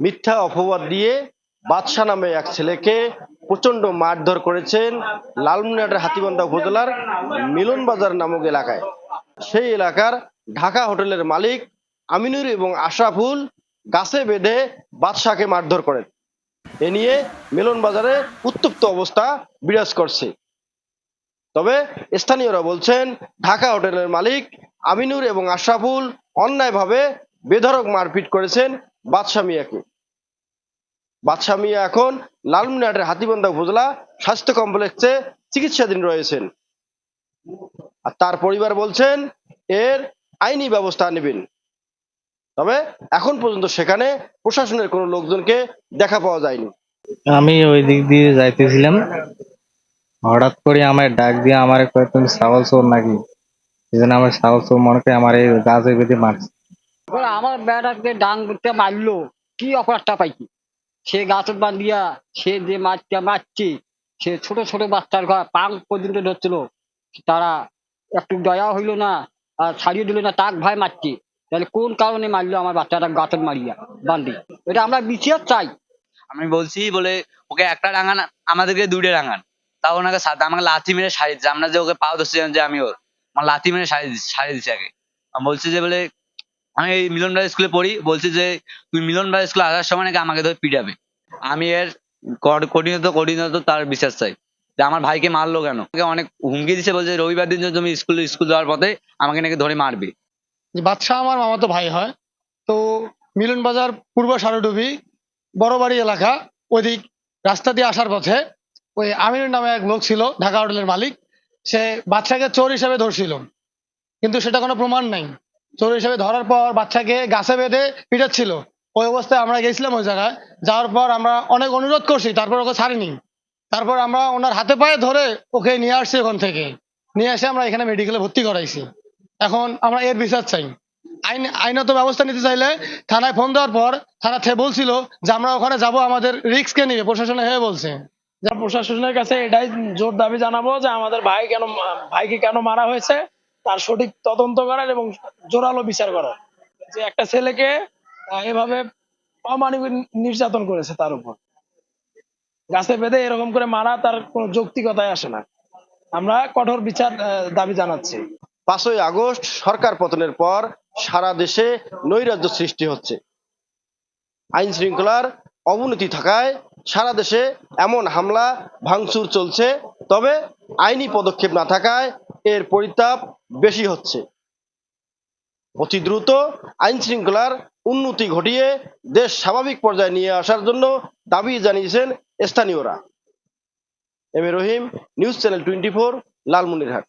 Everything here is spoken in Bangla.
মিথ্যা অপবাদ দিয়ে বাদশা নামে এক ছেলেকে প্রচণ্ড মারধর করেছেন লালমনিরহাটের হাতিবান্ধা উপজেলার মিলন বাজার নামক এলাকায়। সেই এলাকার ঢাকা হোটেলের মালিক আমিনুর এবং আশরাফুল গাছে বেঁধে বাদশাকে মারধর করেন। এ নিয়ে মিলন বাজারে উত্তপ্ত অবস্থা বিরাজ করছে। তবে স্থানীয়রা বলছেন, ঢাকা হোটেলের মালিক আমিনুর এবং আশরাফুল অন্যায়ভাবে বেধড়ক মারপিট করেছেন বাদশা মিয়াকে। বাদশা মিয়া এখন লালমনিরহাটের হাতিবান্ধা উপজেলা স্বাস্থ্য কমপ্লেক্সে চিকিৎসাধীন রয়েছেন। আর তার পরিবার বলছেন এর আইনি ব্যবস্থা নেবেন। তবে এখন পর্যন্ত সেখানে প্রশাসনের কোনো লোকজনকে দেখা পাওয়া যায়নি। আমি ওই দিক দিয়ে যাইতেছিলাম। হঠাৎ করে আমার ডাক দিয়ে আমার কয় তুমি ছাগল চোর নাকি? এই জন্য আমার ছাগল চোর মনে করে আমার এই গাছে বেঁধে মারছে। এবার আমার বেড়াকে ডাং করতে মারলো। কি অপরাধটা পাইছি? সে গাছত বান্ধিয়া, সে যে মারতে মারছে, সে ছোট ছোট বাচ্চার ঘর পাং পর্যন্ত ধরছিল। তারা একটু দয়া হইল না, আর ছাড়িয়ে দিল না, তাক ভাই মারছে। তাহলে কোন কারণে মারলো আমার বাচ্চাটা গাছত মারিয়া বান্ধি এটা আমরা বিচার চাই। আমি বলছি বলে, ওকে একটা রাঙান, আমাদেরকে দুইটা রাঙান। তাও ওনাকে আমাকে লাথি মেরে সারিয়ে দিচ্ছে। আমরা যে ওকে পাও ধরছিলাম যে আমি ওর, আমার লাথি মেরে সারিয়ে দিচ্ছে সারিয়ে দিচ্ছে আগে। আমি বলছি যে বলে আমি এই মিলন ভাই স্কুলে পড়ি, বলছি যে তুমি মিলন ভাই স্কুলে আসার সময় নাকি আমাকে ধরে পিটাবে। আমি এর কঠিনত কঠিনত তার বিশ্বাস চাই। যে আমার ভাইকে মারলো কেন? ওকে অনেক হুমকি দিচ্ছে বলছে রবিবার দিন তুমি স্কুল স্কুল যাওয়ার পথে আমাকে নাকি ধরে মারবে। বাদশাহ আমার মামাতো ভাই হয়, তো মিলন বাজার পূর্ব সারডুবি, বড়বাড়ি এলাকা, ওইদিক রাস্তা দিয়ে আসার পথে ওই আমিনুর নামে এক লোক ছিল, ঢাকা হোটেলের মালিক। সে বাচ্চাকে চোর হিসেবে ধরছিল। কিন্তু সেটা কোনো প্রমাণ নাই। চোর হিসেবে ধরার পর বাচ্চাকে গাছে বেঁধে পিটাচ্ছিল। ওই অবস্থায় আমরা গেছিলাম ওই জায়গায়। যাওয়ার পর আমরা অনেক অনুরোধ করছি, তারপর ওকে ছাড়িনি। তারপর আমরা ওনার হাতে পায়ে ধরে ওকে নিয়ে আসছি ওখান থেকে। নিয়ে এসে আমরা এখানে মেডিকেলে ভর্তি করাইছি। এখন আমরা এর বিচার চাই। আইন, আইনত ব্যবস্থা নিতে চাইলে থানায় ফোন দেওয়ার পর থানা থেকে বলছিল যে আমরা ওখানে যাব, আমাদের রিস্ক কে নিবে। প্রশাসনে হয়ে বলছে। প্রশাসনের কাছে এটাই জোর দাবি জানাব যে আমাদের ভাই কেন, ভাইকে কেন মারা হয়েছে। তার সঠিক তদন্ত করার এবং জোরালো বিচার করার। যে একটা ছেলেকে এভাবে অমানবিক নির্যাতন করেছে তার উপর। গাছে বেঁধে এরকম করে মারা তার কোনো যৌক্তিকতায় আসে না। আমরা কঠোর বিচার দাবি জানাচ্ছি। পাঁচই আগস্ট, সরকার পতনের পর সারা দেশে নৈরাজ্য সৃষ্টি হচ্ছে। আইন শৃঙ্খলার অবনতি থাকায় সারা দেশে এমন হামলা, ভাঙচুর চলছে। তবে আইনি পদক্ষেপ না থাকায় এর পরিতাপ বেশি হচ্ছে। অতি দ্রুত আইন শৃঙ্খলার উন্নতি ঘটিয়ে দেশ স্বাভাবিক পর্যায়ে নিয়ে আসার জন্য দাবি জানিয়েছেন স্থানীয়রা। M A Rahim, news channel twenty four, Lalmonirhat.